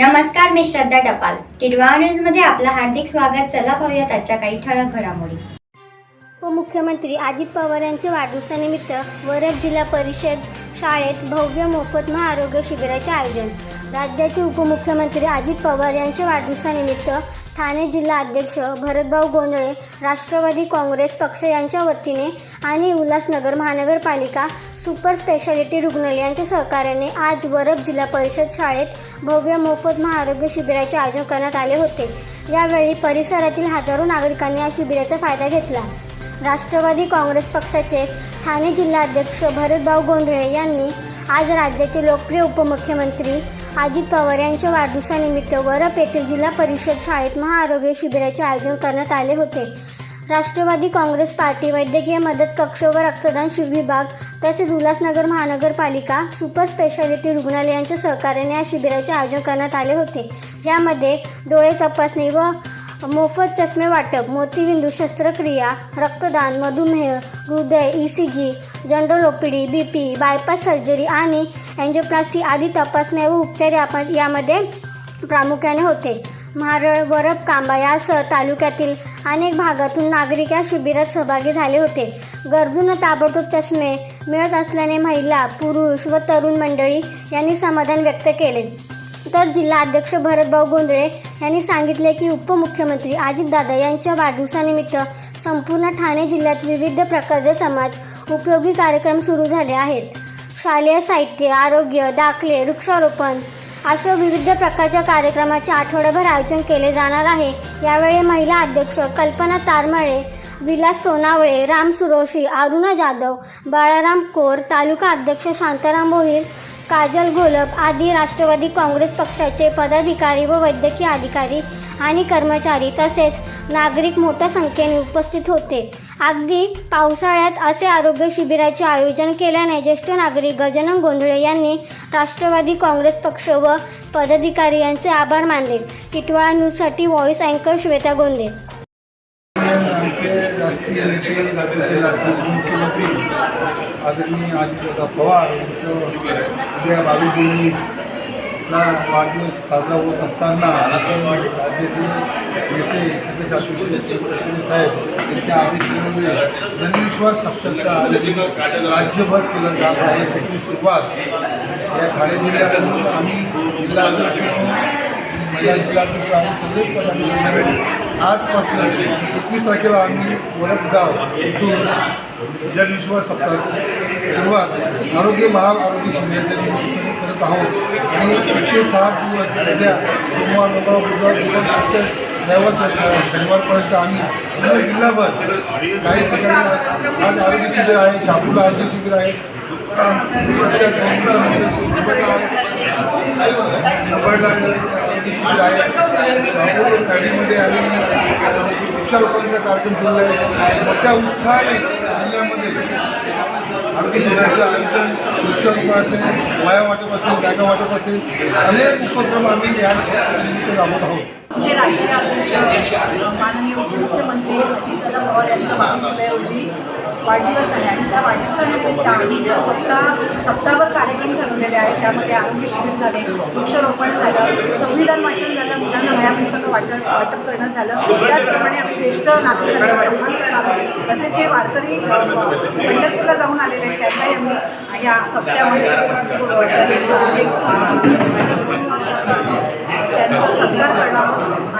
नमस्कार मी श्रद्धा टपाल. टिडवा न्यूजमध्ये आपलं हार्दिक स्वागत. चला पाहूयात आजच्या काही ठळक घडामोडी. उपमुख्यमंत्री अजित पवार यांच्या वाढदिवसानिमित्त वरद जिल्हा परिषद शाळेत भव्य मोफत महाआरोग्य शिबिराचे आयोजन. राज्याचे उपमुख्यमंत्री अजित पवार यांच्या वाढदिवसानिमित्त ठाणे जिल्हा अध्यक्ष भरतभाऊ गोंधळे राष्ट्रवादी काँग्रेस पक्ष यांच्या वतीने आणि उल्हासनगर महानगरपालिका सुपर स्पेशालिटी रुग्णालयांच्या सहकार्याने आज वरब जिल्हा परिषद शाळेत भव्य मोफत महाआरोग्य शिबिराचे आयोजन करण्यात आले होते. यावेळी परिसरातील हजारो नागरिकांनी या शिबिराचा फायदा घेतला. राष्ट्रवादी काँग्रेस पक्षाचे ठाणे जिल्हाध्यक्ष भरतभाऊ गोंधळे यांनी आज राज्याचे लोकप्रिय उपमुख्यमंत्री अजित पवार यांच्या वाढदिवसानिमित्त वरप येथील जिल्हा परिषद शाळेत महाआरोग्य शिबिराचे आयोजन करण्यात आले होते. राष्ट्रवादी काँग्रेस पार्टी वैद्यकीय मदत कक्ष व रक्तदान शिव विभाग तसेच उल्हासनगर महानगरपालिका सुपर स्पेशालिटी रुग्णालयांच्या सहकार्याने या शिबिराचे आयोजन करण्यात आले होते. यामध्ये डोळे तपासणी व मोफत चष्मे वाटप मोतीबिंदू शस्त्रक्रिया रक्तदान मधुमेह हृदय E C G general O P D B P bypass surgery आणि अँजिओप्लास्टी आदी तपासण्या व उपचार यामध्ये प्रामुख्याने होते. म्हारळ वरप कांबा यासह तालुक्यातील अनेक भागातून नागरिक या शिबिरात सहभागी झाले होते. गरजूंना ताबडतोब चष्मे मिळत असल्याने महिला पुरुष व तरुण मंडळी यांनी समाधान व्यक्त केले. तर जिल्हा अध्यक्ष भरतभाऊ गोंधळे यांनी सांगितले की उपमुख्यमंत्री अजितदादा यांच्या वाढदिवसानिमित्त संपूर्ण ठाणे जिल्ह्यात विविध प्रकारचे समाज उपयोगी कार्यक्रम सुरू झाले आहेत. शालेय साहित्य आरोग्य दाखले वृक्षारोपण अशा विविध प्रकारच्या कार्यक्रमाचे आठवड्याभर आयोजन केले जाणार आहे. यावेळी महिला अध्यक्ष कल्पना तारमळे विलास सोनावळे राम सुरोशी अरुणा जाधव बाळाराम कोर तालुका अध्यक्ष शांताराम भोईर काजल घोलप आदी राष्ट्रवादी काँग्रेस पक्षाचे पदाधिकारी व वैद्यकीय अधिकारी आणि कर्मचारी तसेच नागरिक मोठ्या संख्येने उपस्थित होते. अगदी पावसाळ्यात असे आरोग्य शिबिराचे आयोजन केल्याने ज्येष्ठ नागरिक गजानन गोंधळे यांनी राष्ट्रवादी काँग्रेस पक्ष व पदाधिकारी यांचे आभार मानले. टिटवाळा न्यूजसाठी व्हॉइस अँकर श्वेता गोंदे. आमचे राष्ट्रीय नेते राज्याचे राष्ट्रीय मुख्यमंत्री आदरणीय अजितदादा पवार यांचं उद्या बावीस जुलैला वाढदिवस साजरा होत असताना आपण राज्याचे नेते छत्रपती शिवसेने साहेब यांच्या आदेशामुळे जनविश्वास सप्ताहाचं आयोजन राज्यभर केला जात आहे. त्याची सुरुवात या ठाणे जिल्ह्यातून आम्ही जिल्हाध्यक्ष महिला जिल्हाध्यक्ष आम्ही सगळे पदाधिकारी आजपासून एकवीस तारखेला आम्ही वडकगाव इथून जनविश्वास सप्ताहाची सुरुवात आरोग्य महा आरोग्य शिबिराच्या निमित्ताने करत आहोत. आणि पुढचे सहा दिवस सध्या सोमवार मंगळवार बुधवार बुधवार पुढच्या रविवार शनिवारपर्यंत आम्ही पूर्ण जिल्हाभर काही ठिकाणी आज आरोग्य शिबिर आहे शहापूरला आरोग्य शिबिर आहे. पुढच्या आहे. नबरला आहे. संपूर्ण खाडीमध्ये आम्ही वृक्षारोपणचा कार्यक्रम केलेला आहे. मोठ्या उत्साहाने जिल्ह्यामध्ये आरोग्य शिबिराचं आयोजन वृक्षारोपण असेल वाया वाटप असेल जागा वाटप असेल अनेक उपक्रम आम्ही या निमित्त राबवत आहोत. जे राष्ट्रीय अध्यक्ष माननीय उपमुख्यमंत्री अजितदादा पवार यांचा बावीस जुलै रोजी वाढदिवस आहे. आणि त्या वाढदिवसानिमित्त आम्ही जे सप्ताह सप्ताहभर कार्यक्रम ठरवलेले आहेत त्यामध्ये आरोग्य शिबिर झाले वृक्षारोपण झालं संविधान वाचन झालं मुलांना वया पुस्तकं वाटप वाटप करणं झालं. त्याचप्रमाणे आम्ही ज्येष्ठ नागरिकांचा सन्मान करावा तसेच जे वारकरी पंढरपूरला जाऊन आलेले आहेत त्यांनाही आम्ही या सप्त्यामध्ये त्यांचं त्यांचा सत्कार करणार आहोत.